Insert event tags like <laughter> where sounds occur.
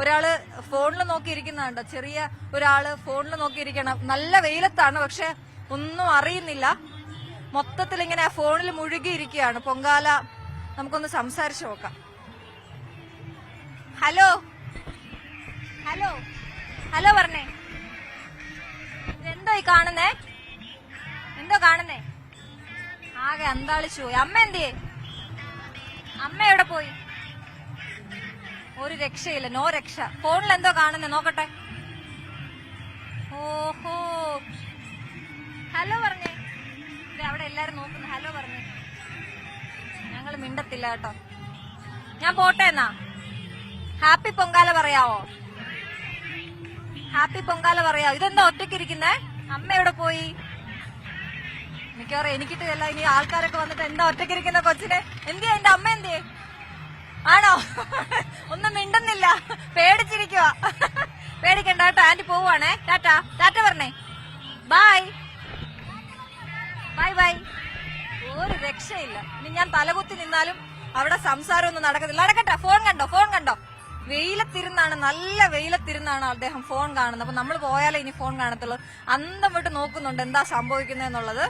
ഒരാൾ ഫോണിൽ നോക്കിയിരിക്കുന്നുണ്ട് ചെറിയ ഒരാൾ ഫോണിൽ നോക്കിയിരിക്കണം. നല്ല വെയിലത്താണ് പക്ഷെ ഒന്നും അറിയുന്നില്ല. മൊത്തത്തിൽ ഇങ്ങനെ ഫോണിൽ മുഴുകിയിരിക്കുകയാണ്. പൊങ്കാല നമുക്കൊന്ന് സംസാരിച്ചു നോക്കാം. ഹലോ? ഹലോ? ഹലോ പറഞ്ഞേ. ഇതെന്തോ ഈ കാണുന്നേ? എന്തോ കാണുന്നേ? ആകെ അന്താളിച്ചു അമ്മ എന്തേ അമ്മ എവിടെ പോയി? ഒരു രക്ഷയില്ല. നോ രക്ഷ. ഫോണിൽ എന്തോ കാണുന്നേ. നോക്കട്ടെ. ഓഹോ. ഹലോ പറഞ്ഞേ. അവിടെ എല്ലാരും നോക്കുന്നു. ഹലോ പറഞ്ഞേ. ഞങ്ങൾ മിണ്ടത്തില്ല കേട്ടോ. ഞാൻ പോട്ടെ എന്നാ? ഹാപ്പി പൊങ്കാല പറയാവോ? ഹാപ്പി പൊങ്കാല പറയാവോ? ഇതെന്താ ഒറ്റയ്ക്ക് ഇരിക്കുന്നേ? അമ്മ എവിടെ പോയി? മിക്കവാറും എനിക്കിട്ട് അല്ല ഇനി ആൾക്കാരൊക്കെ വന്നിട്ട് എന്താ ഒറ്റയ്ക്ക് ഇരിക്കുന്ന കൊച്ചിനെ? എന്തിയാ? എന്റെ അമ്മ എന്തിയേ? ആണോ? <laughs> ഒന്നും ആന്റി പോവാണേ. ടാറ്റ. ടാറ്റ പറഞ്ഞേ. Bye bye bye. ഒരു രക്ഷയില്ല. ഇനി ഞാൻ തലകുത്തി നിന്നാലും അവിടെ സംസാരമൊന്നും നടക്കത്തില്ല. നടക്കട്ടെ. ഫോൺ കണ്ടോ? ഫോൺ കണ്ടോ? വെയിലത്തിരുന്നാണ്. നല്ല വെയിലത്തിരുന്നാണ് അദ്ദേഹം ഫോൺ കാണുന്നത്. അപ്പൊ നമ്മൾ പോയാലേ ഇനി ഫോൺ കാണത്തുള്ളൂ. അന്തം വിട്ട് നോക്കുന്നുണ്ട് എന്താ സംഭവിക്കുന്നതെന്നുള്ളത്.